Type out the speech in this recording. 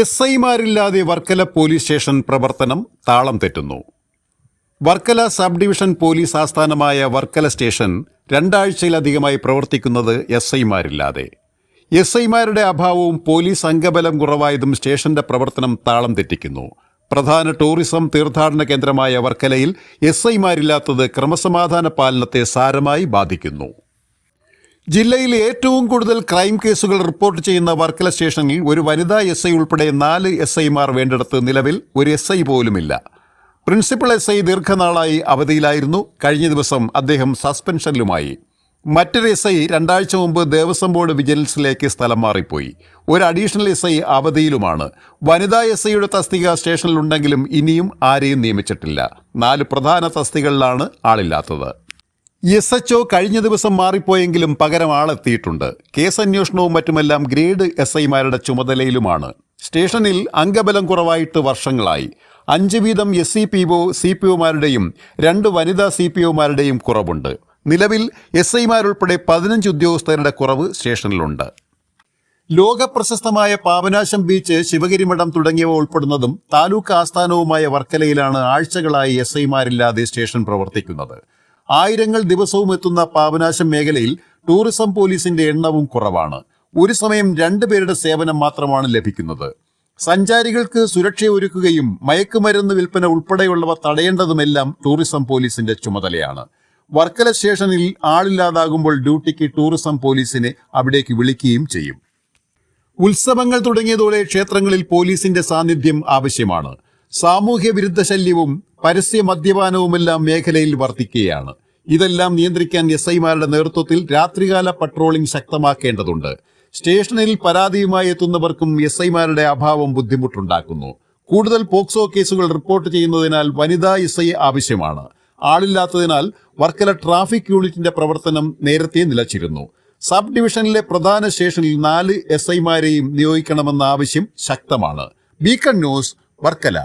S ഐമാരില്ലാതെ Varkala police station പ്രവർത്തനം താളം തെറ്റുന്നു. വർക്കല സബ് ഡിവിഷൻ പോലീസ് ആസ്ഥാനമായ വർക്കല സ്റ്റേഷൻ രണ്ടാഴ്ചയിലധികമായി പ്രവർത്തിക്കുന്നത് എസ് ഐമാരില്ലാതെ. എസ് ഐമാരുടെ അഭാവവും പോലീസ് അംഗബലം കുറവായതും സ്റ്റേഷന്റെ പ്രവർത്തനം താളം തെറ്റിക്കുന്നു. പ്രധാന ടൂറിസം തീർത്ഥാടന കേന്ദ്രമായ വർക്കലയിൽ എസ് ഐമാരില്ലാത്തത് ക്രമസമാധാന പാലനത്തെ സാരമായി ബാധിക്കുന്നു. ജില്ലയിൽ ഏറ്റവും കൂടുതൽ ക്രൈം കേസുകൾ റിപ്പോർട്ട് ചെയ്യുന്ന വർക്കല സ്റ്റേഷനിൽ ഒരു വനിതാ എസ് ഐ ഉൾപ്പെടെ നാല് എസ് ഐമാർ വേണ്ടിടത്ത് നിലവിൽ ഒരു എസ് ഐ പോലുമില്ല. പ്രിൻസിപ്പൽ എസ് ഐ ദീർഘനാളായി അവധിയിലായിരുന്നു. കഴിഞ്ഞ ദിവസം അദ്ദേഹം സസ്പെൻഷനിലുമായി. മറ്റൊരു എസ് ഐ രണ്ടാഴ്ച മുമ്പ് ദേവസ്വം ബോർഡ് വിജിലൻസിലേക്ക് സ്ഥലം മാറിപ്പോയി. ഒരു അഡീഷണൽ എസ് ഐ അവധിയിലുമാണ്. വനിതാ എസ് ഐയുടെ തസ്തിക സ്റ്റേഷനിലുണ്ടെങ്കിലും ഇനിയും ആരെയും നിയമിച്ചിട്ടില്ല. നാല് പ്രധാന തസ്തികളിലാണ് ആളില്ലാത്തത്. എസ് എച്ച് ഒ കഴിഞ്ഞ ദിവസം മാറിപ്പോയെങ്കിലും പകരം ആളെത്തിയിട്ടുണ്ട്. കേസ് അന്വേഷണവും മറ്റുമെല്ലാം ഗ്രേഡ് എസ് ഐമാരുടെ ചുമതലയിലുമാണ്. സ്റ്റേഷനിൽ അംഗബലം കുറവായിട്ട് വർഷങ്ങളായി. അഞ്ച് വീതം S C P O C P ഒമാരുടെയും രണ്ട് വനിതാ സി പി ഒമാരുടെയും കുറവുണ്ട്. നിലവിൽ എസ് ഐമാരുൾപ്പെടെ പതിനഞ്ച് ഉദ്യോഗസ്ഥരുടെ കുറവ് സ്റ്റേഷനിലുണ്ട്. ലോകപ്രശസ്തമായ പാപനാശം ബീച്ച് ശിവഗിരിമഠം തുടങ്ങിയവ ഉൾപ്പെടുന്നതും താലൂക്ക് ആസ്ഥാനവുമായ വർക്കലയിലാണ് ആഴ്ചകളായി എസ് ഐമാരില്ലാതെ സ്റ്റേഷൻ പ്രവർത്തിക്കുന്നത്. ആയിരങ്ങൾ ദിവസവും എത്തുന്ന പാപനാശം മേഖലയിൽ ടൂറിസം പോലീസിന്റെ എണ്ണവും കുറവാണ്. ഒരു സമയം രണ്ടു രണ്ടുപേരുടെ സേവനം മാത്രമാണ് ലഭിക്കുന്നത്. സഞ്ചാരികൾക്ക് സുരക്ഷയൊരുക്കുകയും മയക്കുമരുന്ന് വിൽപ്പന ഉൾപ്പെടെയുള്ളവ തടയേണ്ടതുമെല്ലാം ടൂറിസം പോലീസിന്റെ ചുമതലയാണ്. വർക്കല സ്റ്റേഷനിൽ ആളില്ലാതാകുമ്പോൾ ഡ്യൂട്ടിക്ക് ടൂറിസം പോലീസിനെ അവിടേക്ക് വിളിക്കുകയും ചെയ്യും. ഉത്സവങ്ങൾ തുടങ്ങിയതോടെ ക്ഷേത്രങ്ങളിൽ പോലീസിന്റെ സാന്നിധ്യം ആവശ്യമാണ്. സാമൂഹ്യ വിരുദ്ധ ശല്യവും പരസ്യ മദ്യപാനവുമെല്ലാം മേഖലയിൽ വർദ്ധിക്കുകയാണ് ഇതെല്ലാം നിയന്ത്രിക്കാൻ എസ് ഐമാരുടെ നേതൃത്വത്തിൽ രാത്രികാല പട്രോളിംഗ് ശക്തമാക്കേണ്ടതുണ്ട്. സ്റ്റേഷനിൽ പരാതിയുമായി എത്തുന്നവർക്കും എസ് ഐമാരുടെ അഭാവം ബുദ്ധിമുട്ടുണ്ടാക്കുന്നു. കൂടുതൽ പോക്സോ കേസുകൾ റിപ്പോർട്ട് ചെയ്യുന്നതിനാൽ വനിതാ എസ് ഐ ആവശ്യമാണ്. ആളില്ലാത്തതിനാൽ വർക്കല ട്രാഫിക് യൂണിറ്റിന്റെ പ്രവർത്തനം നേരത്തെ നിലച്ചിരുന്നു. സബ് ഡിവിഷനിലെ പ്രധാന സ്റ്റേഷനിൽ നാല് എസ് ഐമാരെയും നിയോഗിക്കണമെന്ന ആവശ്യം ശക്തമാണ്. Beacon news Varkala.